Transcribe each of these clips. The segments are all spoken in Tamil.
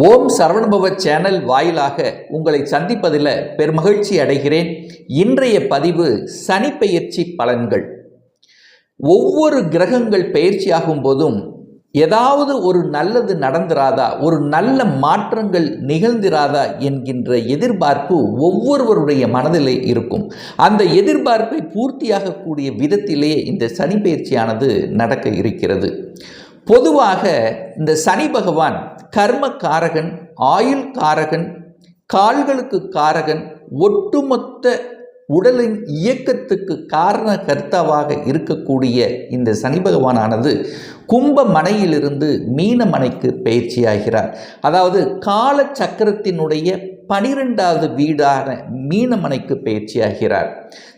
ஓம் சரவணபவ சேனல் வாயிலாக உங்களை சந்திப்பதில் பெருமகிழ்ச்சி அடைகிறேன். இன்றைய பதிவு சனி பெயர்ச்சி பலன்கள். ஒவ்வொரு கிரகங்கள் பயிற்சியாகும் போதும் ஏதாவது ஒரு நல்லது நடந்திராதா ஒரு நல்ல மாற்றங்கள் நிகழ்ந்திராதா என்கின்ற எதிர்பார்ப்பு ஒவ்வொருவருடைய மனதிலே இருக்கும். அந்த எதிர்பார்ப்பை பூர்த்தியாகக்கூடிய விதத்திலே இந்த சனிப்பெயர்ச்சியானது நடக்க இருக்கிறது. பொதுவாக இந்த சனி பகவான் கர்ம காரகன் ஆயுள் காரகன் கால்களுக்கு காரகன் ஒட்டுமொத்த உடலின் இயக்கத்துக்கு காரண கர்த்தாவாக இருக்கக்கூடிய இந்த சனி பகவானானது கும்ப மனையிலிருந்து மீன மனைக்கு பயிற்சியாகிறார். அதாவது கால சக்கரத்தினுடைய பனிரெண்டாவது வீடான மீனமனைக்கு பயிற்சியாகிறார்.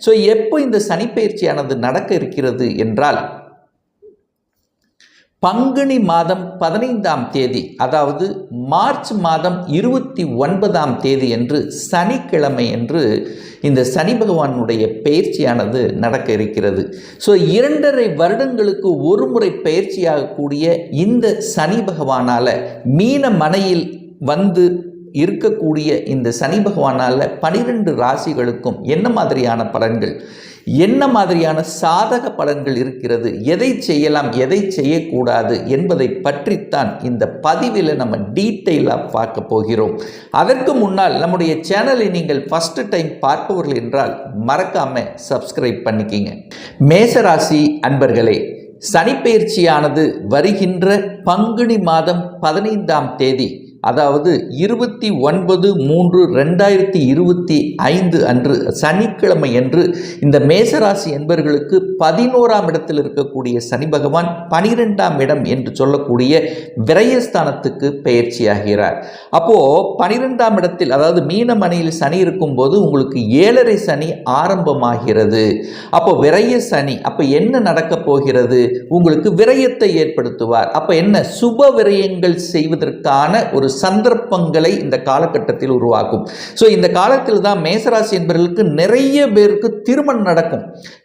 ஸோ எப்போ இந்த சனி பயிற்சியானது நடக்க இருக்கிறது என்றால் பங்குனி மாதம் பதினைந்தாம் தேதி அதாவது மார்ச் மாதம் இருபத்தி ஒன்பதாம் தேதி என்று சனிக்கிழமை என்று இந்த சனி பகவானுடைய பயிற்சியானது நடக்க இருக்கிறது. ஸோ இரண்டரை வருடங்களுக்கு ஒரு முறை பயிற்சியாகக்கூடிய இந்த சனி பகவானால் மீன மனையில் வந்து இருக்கக்கூடிய இந்த சனி பகவானால் பனிரெண்டு ராசிகளுக்கும் என்ன மாதிரியான பலன்கள்? என்ன மாதிரியான சாதக பலன்கள் இருக்கிறது? எதை செய்யலாம்? எதை செய்யக்கூடாது? என்பதை பற்றித்தான் இந்த பதிவில் நம்ம டீட்டெயிலாக பார்க்க போகிறோம். அதற்கு முன்னால் நம்முடைய சேனலை நீங்கள் ஃபஸ்ட்டு டைம் பார்ப்பவர்கள் என்றால் மறக்காமல் சப்ஸ்கிரைப் பண்ணிக்கிங்க. மேசராசி அன்பர்களே சனிப்பெயர்ச்சியானது வருகின்ற பங்குனி மாதம் பதினைந்தாம் தேதி அதாவது இருபத்தி ஒன்பது மூன்று ரெண்டாயிரத்தி இருபத்தி ஐந்து அன்று சனிக்கிழமை அன்று இந்த மேசராசி என்பர்களுக்கு பதினோராம் இடத்தில் இருக்கக்கூடிய சனி பகவான் பனிரெண்டாம் இடம் என்று சொல்லக்கூடிய விரயஸ்தானத்துக்கு பயிற்சியாகிறார். அப்போது பனிரெண்டாம் இடத்தில் அதாவது மீனமணியில் சனி இருக்கும்போது உங்களுக்கு ஏழரை சனி ஆரம்பமாகிறது. அப்போ விரய சனி அப்போ என்ன நடக்கப் போகிறது? உங்களுக்கு விரயத்தை ஏற்படுத்துவார். அப்போ என்ன? சுப விரயங்கள் செய்வதற்கான ஒரு சந்தர்ப்பங்களை இந்த காலகட்டத்தில் உருவாக்கும். ஸோ இந்த காலத்தில் தான் மேசராசி என்பவர்களுக்கு நிறைய பேருக்கு திருமணம் நடக்கும்.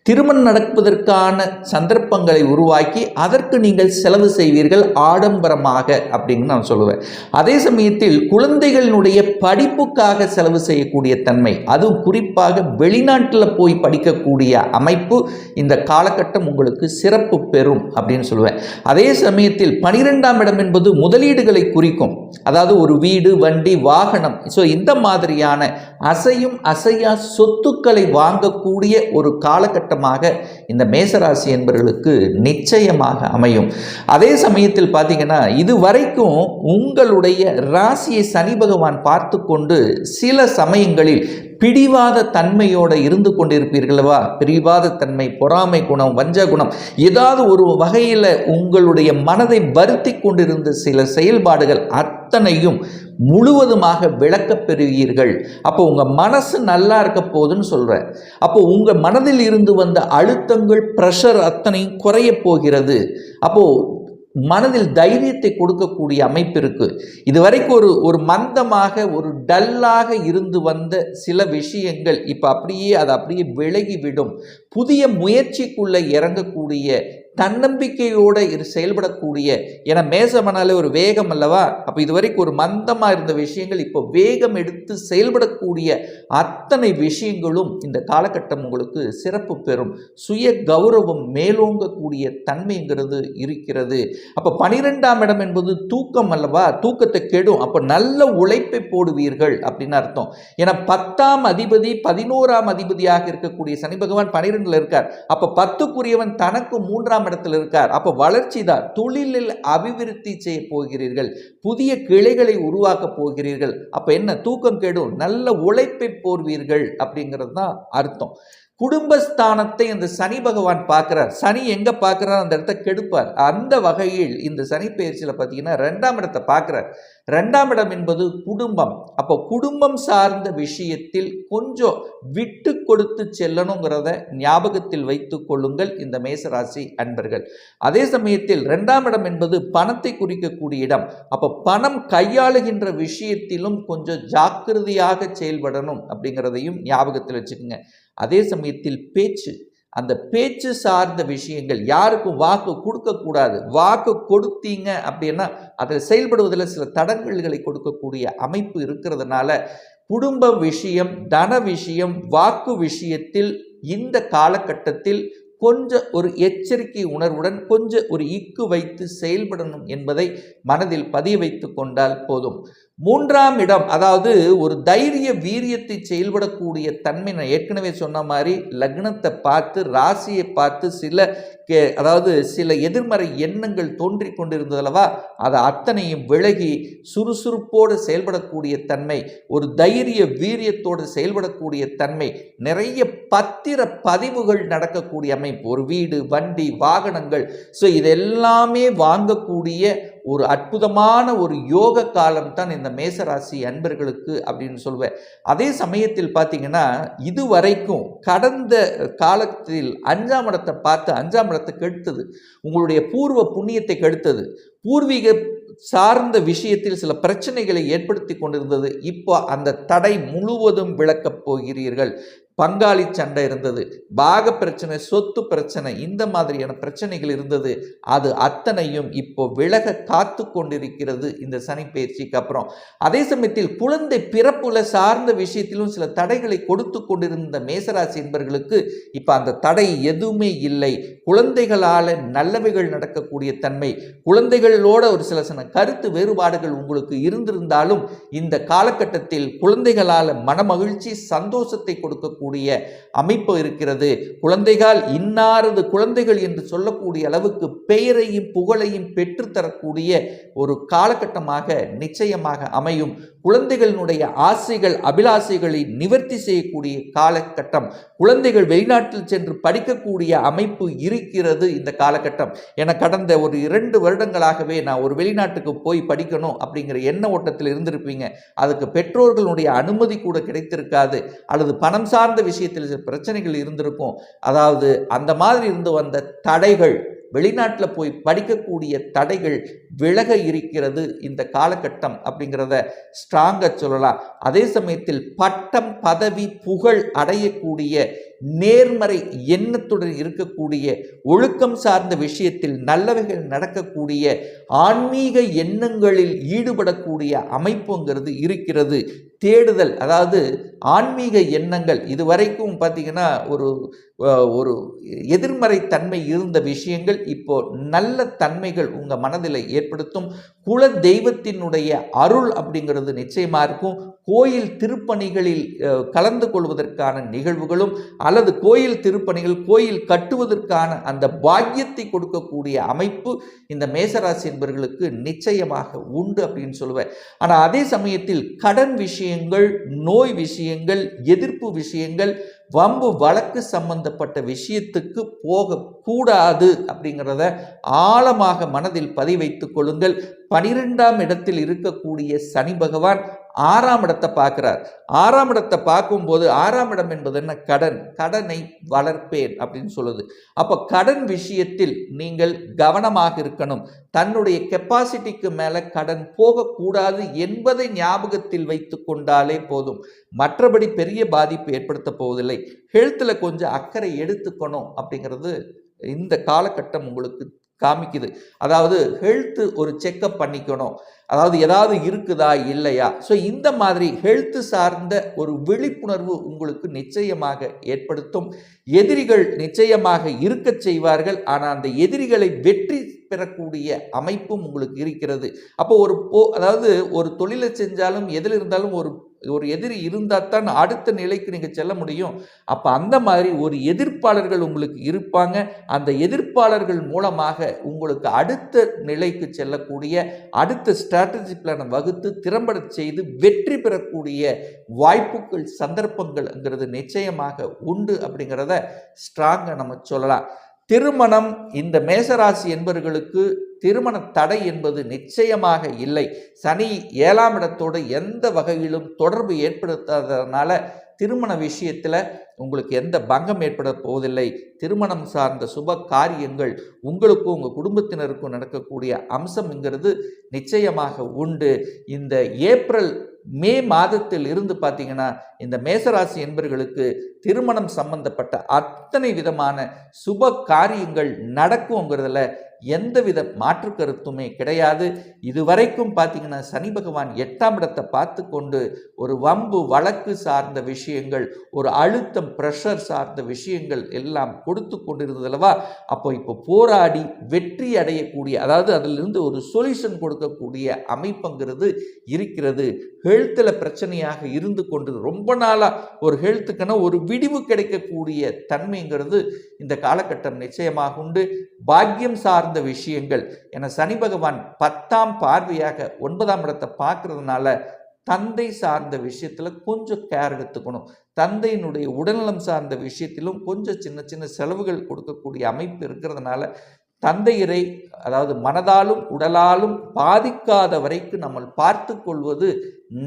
திருமணம் நடப்பதற்கான சந்தர்ப்பங்களை உருவாக்கி அதற்கு நீங்கள் செலவு செய்வீர்கள் ஆடம்பரமாக அப்படின்னு நான் சொல்லுவேன். அதே சமயத்தில் குழந்தைகளினுடைய படிப்புக்காக செலவு செய்யக்கூடிய தன்மை அதுவும் குறிப்பாக வெளிநாட்டில் போய் படிக்கக்கூடிய அமைப்பு இந்த காலகட்டம் உங்களுக்கு சிறப்பு பெறும் அப்படின்னு சொல்லுவேன். அதே சமயத்தில் பனிரெண்டாம் இடம் என்பது முதலீடுகளை குறிக்கும். அதாவது அதாவது ஒரு வீடு வண்டி வாகனம். ஸோ இந்த மாதிரியான அசையும் அசையா சொத்துக்களை வாங்கக்கூடிய ஒரு காலகட்டமாக இந்த மேசராசி என்பவர்களுக்கு நிச்சயமாக அமையும். அதே சமயத்தில் பார்த்தீங்கன்னா இது வரைக்கும் உங்களுடைய ராசியை சனி பகவான் பார்த்து கொண்டு சில சமயங்களில் பிடிவாத தன்மையோடு இருந்து கொண்டிருப்பீர்களவா பிடிவாத தன்மை பொறாமை குணம் வஞ்ச குணம் ஏதாவது ஒரு வகையில் உங்களுடைய மனதை வருத்தி கொண்டிருந்த சில செயல்பாடுகள் அத் அத்தனையும் முழுவதுமாக விளக்கப் பெறுவீர்கள். அப்போ உங்கள் மனசு நல்லா இருக்க போகுதுன்னு சொல்கிறேன் அப்போ உங்கள் மனதில் இருந்து வந்த அழுத்தங்கள் ப்ரெஷர் அத்தனையும் குறைய போகிறது. அப்போது மனதில் தைரியத்தை கொடுக்கக்கூடிய அமைப்பு இருக்குது இதுவரைக்கும் ஒரு ஒரு மந்தமாக ஒரு டல்லாக இருந்து வந்த சில விஷயங்கள் இப்போ அப்படியே அது அப்படியே விலகிவிடும். புதிய முயற்சிக்குள்ளே இறங்கக்கூடிய தன்னம்பிக்கையோடு இரு செயல்படக்கூடிய ஏன்னா மேசமனாலே ஒரு வேகம் அல்லவா? அப்போ இதுவரைக்கும் ஒரு மந்தமாக இருந்த விஷயங்கள் இப்போ வேகம் எடுத்து செயல்படக்கூடிய அத்தனை விஷயங்களும் இந்த காலகட்டம் உங்களுக்கு சிறப்பு பெறும். சுய கௌரவம் மேலோங்கக்கூடிய தன்மைங்கிறது இருக்கிறது. அப்போ பனிரெண்டாம் இடம் என்பது தூக்கம் அல்லவா? தூக்கத்தை கெடும். அப்போ நல்ல உழைப்பை போடுவீர்கள் அப்படின்னு அர்த்தம். ஏன்னா பத்தாம் அதிபதி பதினோராம் அதிபதியாக இருக்கக்கூடிய சனி பகவான் பனிரெண்டில் இருக்கார். அப்போ பத்துக்குரியவன் தனக்கு மூன்றாம் இடத்தில் இருக்கார். அப்போ வளர்ச்சி தான் தொழிலில் அபிவிருத்தி செய்ய போகிறீர்கள். புதிய கிளைகளை உருவாக்க போகிறீர்கள். அப்போ என்ன? தூக்கம் கேடும். நல்ல உழைப்பை போர்வீர்கள் அப்படிங்கிறது தான் அர்த்தம். குடும்பஸ்தானத்தை இந்த சனி பகவான் பார்க்குறார். சனி எங்கே பார்க்குறார்? அந்த இடத்த கெடுப்பார். அந்த வகையில் இந்த சனி பயிற்சியில் பார்த்தீங்கன்னா ரெண்டாம் இடத்தை பார்க்குறார். ரெண்டாம் இடம் என்பது குடும்பம். அப்போ குடும்பம் சார்ந்த விஷயத்தில் கொஞ்சம் விட்டு கொடுத்து செல்லணுங்கிறத ஞாபகத்தில் வைத்து கொள்ளுங்கள் இந்த மேசராசி அன்பர்கள். அதே சமயத்தில் ரெண்டாம் இடம் என்பது பணத்தை குறிக்கக்கூடிய இடம். அப்போ பணம் கையாளுகின்ற விஷயத்திலும் கொஞ்சம் ஜாக்கிரதையாக செயல்படணும் அப்படிங்கிறதையும் ஞாபகத்தில் வச்சுக்கோங்க. அதே சமயத்தில் பேச்சு. அந்த பேச்சு சார்ந்த விஷயங்கள் யாருக்கும் வாக்கு கொடுக்கக்கூடாது வாக்கு கொடுத்தீங்க அப்படின்னா அதில் செயல்படுவதில் சில தடங்கல்களை கொடுக்கக்கூடிய அமைப்பு இருக்கிறதுனால குடும்ப விஷயம் தன விஷயம் வாக்கு விஷயத்தில் இந்த காலகட்டத்தில் கொஞ்சம் ஒரு எச்சரிக்கை உணர்வுடன் கொஞ்சம் ஒரு இக்கு வைத்து செயல்படணும் என்பதை மனதில் பதிய வைத்து கொண்டால் போதும். மூன்றாம் இடம் அதாவது ஒரு தைரிய வீரியத்தை செயல்படக்கூடிய தன்மை நான் ஏற்கனவே சொன்ன மாதிரி லக்னத்தை பார்த்து ராசியை பார்த்து சில கே அதாவது சில எதிர்மறை எண்ணங்கள் தோன்றி கொண்டிருந்ததல்லவா அதை அத்தனையும் விலகி சுறுசுறுப்போடு செயல்படக்கூடிய தன்மை ஒரு தைரிய வீரியத்தோடு செயல்படக்கூடிய தன்மை நிறைய பத்திர பதிவுகள் நடக்கக்கூடிய அமைப்பு ஒரு வீடு வண்டி வாகனங்கள். ஸோ இதெல்லாமே வாங்கக்கூடிய ஒரு அற்புதமான ஒரு யோக காலம் தான் இந்த மேசராசி அன்பர்களுக்கு அப்படின்னு சொல்வேன். அதே சமயத்தில் பார்த்தீங்கன்னா இதுவரைக்கும் கடந்த காலத்தில் அஞ்சாம் இடத்தை பார்த்து அஞ்சாம் இடத்தை கெடுத்தது உங்களுடைய பூர்வ புண்ணியத்தை கெடுத்தது பூர்வீக சார்ந்த விஷயத்தில் சில பிரச்சனைகளை ஏற்படுத்தி கொண்டிருந்தது இப்போ அந்த தடை முழுவதும் விளக்கப் போகிறீர்கள். பங்காளி சண்டை இருந்தது. பாக பிரச்சனை சொத்து பிரச்சனை இந்த மாதிரியான பிரச்சனைகள் இருந்தது. அது அத்தனையும் இப்போ விலக காத்து கொண்டிருக்கிறது இந்த சனி பயிற்சிக்கு அப்புறம். அதே சமயத்தில் குழந்தை பிறப்புல சார்ந்த விஷயத்திலும் சில தடைகளை கொடுத்து கொண்டிருந்த மேசராசி என்பர்களுக்கு இப்போ அந்த தடை எதுவுமே இல்லை. குழந்தைகளால் நல்லவைகள் நடக்கக்கூடிய தன்மை குழந்தைகளோட ஒரு சில சில கருத்து வேறுபாடுகள் உங்களுக்கு இருந்திருந்தாலும் இந்த காலகட்டத்தில் குழந்தைகளால் மனமகிழ்ச்சி சந்தோஷத்தை கொடுக்கக்கூடிய அமைப்பு இருக்கிறது. குழந்தைகள் இன்னாரது குழந்தைகள் என்று சொல்லக்கூடிய அளவுக்கு பெயரையும் புகழையும் பெற்றுத்தரக்கூடிய ஒரு காலகட்டமாக நிச்சயமாக அமையும். குழந்தைகளினுடைய ஆசைகள் அபிலாசைகளை நிவர்த்தி செய்யக்கூடிய காலகட்டம். குழந்தைகள் வெளிநாட்டில் சென்று படிக்கக்கூடிய அமைப்பு இருக்கிறது இந்த காலகட்டம். என கடந்த ஒரு இரண்டு வருடங்களாகவே நான் ஒரு வெளிநாட்டுக்கு போய் படிக்கணும் அப்படிங்கிற எண்ண ஓட்டத்தில் இருந்திருப்பீங்க. அதுக்கு பெற்றோர்களுடைய அனுமதி கூட கிடைத்திருக்காது. அல்லது பணம் சார்ந்த விஷயத்தில் சில பிரச்சனைகள் இருந்திருக்கும். அதாவது அந்த மாதிரி இருந்து வந்த தடைகள் வெளிநாட்டில் போய் படிக்கக்கூடிய தடைகள் விலக இருக்கிறது இந்த காலகட்டம் அப்படிங்கிறத ஸ்ட்ராங்காக சொல்லலாம். அதே சமயத்தில் பட்டம் பதவி புகழ் அடையக்கூடிய நேர்மறை எண்ணத்துடன் இருக்கக்கூடிய ஒழுக்கம் சார்ந்த விஷயத்தில் நல்லவைகள் நடக்கக்கூடிய ஆன்மீக எண்ணங்களில் ஈடுபடக்கூடிய அமைப்புங்கிறது இருக்கிறது. தேடுதல் அதாவது ஆன்மீக எண்ணங்கள். இதுவரைக்கும் பார்த்தீங்கன்னா ஒரு ஒரு எதிர்மறை தன்மை இருந்த விஷயங்கள் இப்போ நல்ல தன்மைகள் உங்கள் மனதில் ஏற்படுத்தும். குல தெய்வத்தினுடைய அருள் அப்படிங்கிறது நிச்சயமாக இருக்கும். கோயில் திருப்பணிகளில் கலந்து கொள்வதற்கான நிகழ்வுகளும் அல்லது கோயில் திருப்பணிகள் கோயில் கட்டுவதற்கான அந்த பாக்கியத்தை கொடுக்கக்கூடிய அமைப்பு இந்த மேசராசி என்பவர்களுக்கு நிச்சயமாக உண்டு அப்படின்னு சொல்லுவேன். ஆனால் அதே சமயத்தில் கடன் விஷயங்கள் நோய் விஷயங்கள் எதிர்ப்பு விஷயங்கள் வம்பு வழக்கு சம்பந்தப்பட்ட விஷயத்துக்கு போகக்கூடாது அப்படிங்கிறத ஆழமாக மனதில் பதிவைத்துக் கொள்ளுங்கள். பனிரெண்டாம் இடத்தில் இருக்கக்கூடிய சனி பகவான் ஆறாம் இடத்தை பார்க்குறார். ஆறாம் இடத்தை பார்க்கும்போது ஆறாம் இடம் என்பது என்ன? கடன். கடனை வளர்ப்பேன் அப்படின்னு சொல்லுது. அப்போ கடன் விஷயத்தில் நீங்கள் கவனமாக இருக்கணும். தன்னுடைய கெப்பாசிட்டிக்கு மேலே கடன் போகக்கூடாது என்பதை ஞாபகத்தில் வைத்து கொண்டாலே போதும். மற்றபடி பெரிய பாதிப்பு ஏற்படுத்த போவதில்லை. ஹெல்த்தில் கொஞ்சம் அக்கறை எடுத்துக்கணும் அப்படிங்கிறது இந்த காலகட்டம் உங்களுக்கு காமிக்குது. அதாவது ஹெல்த்து ஒரு செக்கப் பண்ணிக்கணும். அதாவது ஏதாவது இருக்குதா இல்லையா? ஸோ இந்த மாதிரி ஹெல்த்து சார்ந்த ஒரு விழிப்புணர்வு உங்களுக்கு நிச்சயமாக ஏற்படுத்தும். எதிரிகள் நிச்சயமாக இருக்கச் செய்வார்கள். ஆனால் அந்த எதிரிகளை வெற்றி பெறக்கூடிய அமைப்பும் உங்களுக்கு இருக்கிறது. அப்போ ஒரு போ அதாவது ஒரு தொழிலை செஞ்சாலும் எதில் இருந்தாலும் ஒரு ஒரு எதிரி இருந்தால் தான் அடுத்த நிலைக்கு நீங்கள் செல்ல முடியும். அப்போ அந்த மாதிரி ஒரு எதிர்ப்பாளர்கள் உங்களுக்கு இருப்பாங்க. அந்த எதிர்ப்பாளர்கள் மூலமாக உங்களுக்கு அடுத்த நிலைக்கு செல்லக்கூடிய அடுத்த ஸ்ட்ராட்டஜி பிளானை வகுத்து திறம்பட செய்து வெற்றி பெறக்கூடிய வாய்ப்புகள் சந்தர்ப்பங்கள்ங்கிறது நிச்சயமாக உண்டு அப்படிங்கிறத ஸ்ட்ராங்காக நம்ம சொல்லலாம். திருமணம் இந்த மேசராசி என்பவர்களுக்கு திருமண தடை என்பது நிச்சயமாக இல்லை. சனி ஏழாம் இடத்தோடு எந்த வகையிலும் தொடர்பு ஏற்படுத்தாததுனால திருமண விஷயத்தில் உங்களுக்கு எந்த பங்கம் ஏற்பட போவதில்லை. திருமணம் சார்ந்த சுப காரியங்கள் உங்களுக்கும் உங்கள் குடும்பத்தினருக்கும் நடக்கக்கூடிய அம்சம்ங்கிறது நிச்சயமாக உண்டு. இந்த ஏப்ரல் மே மாதத்தில் இருந்து பார்த்தீங்கன்னா இந்த மேசராசி என்பர்களுக்கு திருமணம் சம்பந்தப்பட்ட அத்தனை விதமான சுப காரியங்கள் நடக்குங்கிறதுல எந்தவித மாற்று கருத்துமே கிடையாது. இதுவரைக்கும் பார்த்தீங்கன்னா சனி பகவான் எட்டாம் இடத்தை பார்த்து கொண்டு ஒரு வம்பு வழக்கு சார்ந்த விஷயங்கள் ஒரு அழுத்தம் ப்ரெஷர் சார்ந்த விஷயங்கள் எல்லாம் கொடுத்து கொண்டிருந்ததுலவா அப்போ இப்போ போராடி வெற்றி அடையக்கூடிய அதாவது அதிலிருந்து ஒரு சொல்யூஷன் கொடுக்கக்கூடிய அமைப்புங்கிறது இருக்கிறது. ஹெல்த்தில் பிரச்சனையாக இருந்து கொண்டு ரொம்ப நாளாக ஒரு ஹெல்த்துக்கான ஒரு விடிவு கிடைக்கக்கூடிய தன்மைங்கிறது இந்த காலகட்டம் நிச்சயமாக உண்டு. பாக்கியம் சார்ந்த விஷயங்கள். என சனி பகவான் பத்தாம் பார்வையாக ஒன்பதாம் இடத்தை பார்க்கறதுனால தந்தை சார்ந்த விஷயத்தில் கொஞ்சம் கேர் எடுத்துக்கணும். தந்தையினுடைய உடல்நலம் சார்ந்த விஷயத்திலும் கொஞ்சம் சின்ன சின்ன செலவுகள் கொடுக்கக்கூடிய அமைப்பு இருக்கிறதுனால தந்தையரை அதாவது மனதாலும் உடலாலும் பாதிக்காத வரைக்கும் நம்ம பார்த்து கொள்வது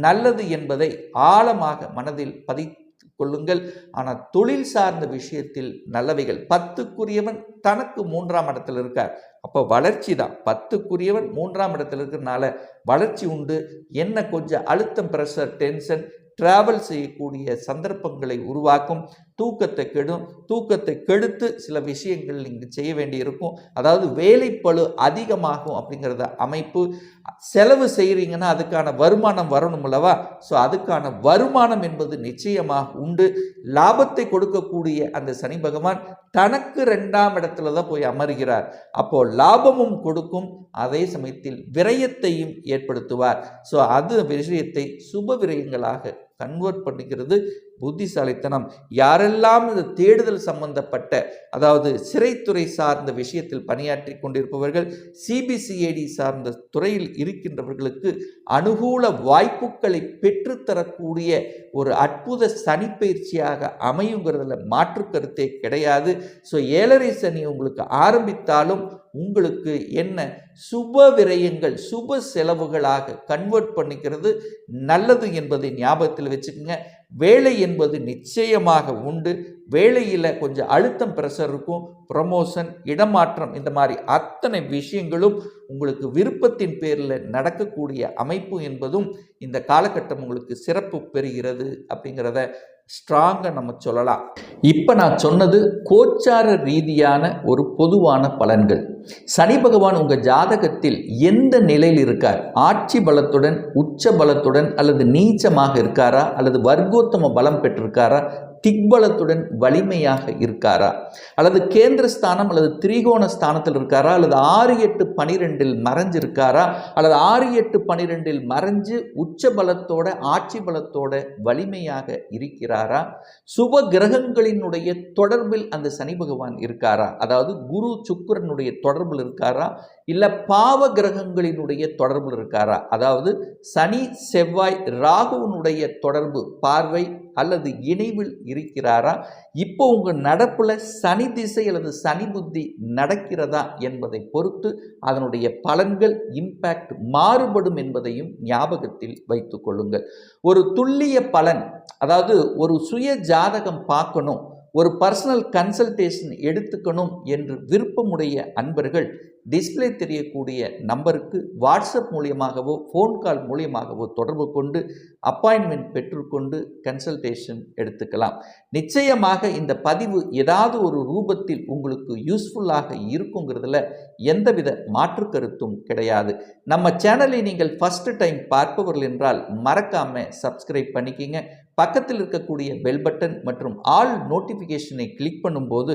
நல்லது என்பதை ஆழமாக மனதில் பதித்து கொள்ளுங்கள். ஆனால் தொழில் சார்ந்த விஷயத்தில் நல்லவைகள். பத்துக்குரியவன் தனக்கு மூன்றாம் இடத்தில் இருக்கார். அப்போ வளர்ச்சி தான். பத்துக்குரியவன் மூன்றாம் இடத்துல இருக்கிறனால வளர்ச்சி உண்டு. என்ன கொஞ்சம் அழுத்தம் ப்ரெஷர் டென்ஷன் டிராவல் செய்யக்கூடிய சந்தர்ப்பங்களை உருவாக்கும். தூக்கத்தை கெடும் தூக்கத்தை கெடுத்து சில விஷயங்கள் நீங்கள் செய்ய வேண்டியிருக்கும். அதாவது வேலைப்பழு அதிகமாகும் அப்படிங்கிறத அமைப்பு செலவு செய்கிறீங்கன்னா அதுக்கான வருமானம் வரணும் அல்லவா? ஸோ அதுக்கான வருமானம் என்பது நிச்சயமாக உண்டு. லாபத்தை கொடுக்கக்கூடிய அந்த சனி பகவான் தனக்கு ரெண்டாம் இடத்துல தான் போய் அமர்கிறார். அப்போ லாபமும் கொடுக்கும். அதே சமயத்தில் விரயத்தையும் ஏற்படுத்துவார். ஸோ அது விஷயத்தை சுப விரயங்களாக கன்வெர்ட் பண்ணிக்கிறது புத்திசாலித்தனம். யாரெல்லாம் இந்த தேடுதல் சம்பந்தப்பட்ட அதாவது சிறைத்துறை சார்ந்த விஷயத்தில் பணியாற்றி கொண்டிருப்பவர்கள் சிபிசிஐடி சார்ந்த துறையில் இருக்கின்றவர்களுக்கு அனுகூல வாய்ப்புகளை பெற்றுத்தரக்கூடிய ஒரு அற்புத சனிப்பயிற்சியாக அமையுங்கிறதுல மாற்று கருத்தே கிடையாது. ஸோ ஏழரை சனி உங்களுக்கு ஆரம்பித்தாலும் உங்களுக்கு என்ன சுப விரயங்கள் சுப செலவுகளாக கன்வெர்ட் பண்ணிக்கிறது நல்லது என்பதை ஞாபகத்தில் வச்சுக்கோங்க. வேலை என்பது நிச்சயமாக உண்டு. வேலையில் கொஞ்சம் அழுத்தம் ப்ரெஷர் இருக்கும். ப்ரமோஷன் இடமாற்றம் இந்த மாதிரி அத்தனை விஷயங்களும் உங்களுக்கு விருப்பத்தின் பேரில் நடக்கக்கூடிய அமைப்பு என்பதும் இந்த காலகட்டம் உங்களுக்கு சிறப்பு பெறுகிறது அப்படிங்கிறத ஸ்ட்ராங்காக நம்ம சொல்லலாம். இப்போ நான் சொன்னது கோச்சார ரீதியான ஒரு பொதுவான பலன்கள். சனி பகவான் உங்கள் ஜாதகத்தில் எந்த நிலையில் இருக்கார்? ஆட்சி பலத்துடன் உச்ச பலத்துடன் அல்லது நீச்சமாக இருக்காரா? அல்லது சர்வோத்தம பலம் பெற்றிருக்காரா? திக்பலத்துடன் வலிமையாக இருக்காரா? அல்லது கேந்திர ஸ்தானம் அல்லது திரிகோண ஸ்தானத்தில் இருக்காரா? அல்லது ஆறு எட்டு பனிரெண்டில் மறைஞ்சிருக்காரா? அல்லது ஆறு எட்டு பனிரெண்டில் மறைஞ்சு உச்ச பலத்தோட ஆட்சி பலத்தோட வலிமையாக இருக்கிறாரா? சுப கிரகங்களினுடைய தொடர்பில் அந்த சனி பகவான் இருக்காரா? அதாவது குரு சுக்கரனுடைய தொடர்பில் இருக்காரா? இல்லை பாவ கிரகங்களினுடைய தொடர்பில் இருக்காரா? அதாவது சனி செவ்வாய் ராகுவனுடைய தொடர்பு பார்வை அல்லது இணைவில் இருக்கிறாரா? இப்போ உங்கள் நடப்பில் சனி திசை அல்லது சனி புத்தி நடக்கிறதா என்பதை பொறுத்து அதனுடைய பலன்கள் இம்பேக்ட் மாறுபடும் என்பதையும் ஞாபகத்தில் வைத்து கொள்ளுங்கள். ஒரு துல்லிய பலன் அதாவது ஒரு சுய ஜாதகம் பார்க்கணும் ஒரு பர்சனல் கன்சல்டேஷன் எடுத்துக்கணும் என்று விருப்பமுடைய அன்பர்கள் டிஸ்பிளே தெரியக்கூடிய நம்பருக்கு வாட்ஸ்அப் மூலியமாகவோ ஃபோன் கால் மூலியமாகவோ தொடர்பு கொண்டு அப்பாயின்மெண்ட் பெற்றுக்கொண்டு கன்சல்டேஷன் எடுத்துக்கலாம். நிச்சயமாக இந்த பதிவு ஏதாவது ஒரு ரூபத்தில் உங்களுக்கு யூஸ்ஃபுல்லாக இருக்குங்கிறதுல எந்தவித மாற்று கருத்தும் கிடையாது. நம்ம சேனலை நீங்கள் ஃபஸ்ட்டு டைம் பார்ப்பவர்கள் என்றால் மறக்காமல் சப்ஸ்கிரைப் பண்ணிக்கிங்க. பக்கத்தில் இருக்கக்கூடிய பெல் பட்டன் மற்றும் ஆல் நோட்டிஃபிகேஷனை கிளிக் பண்ணும்போது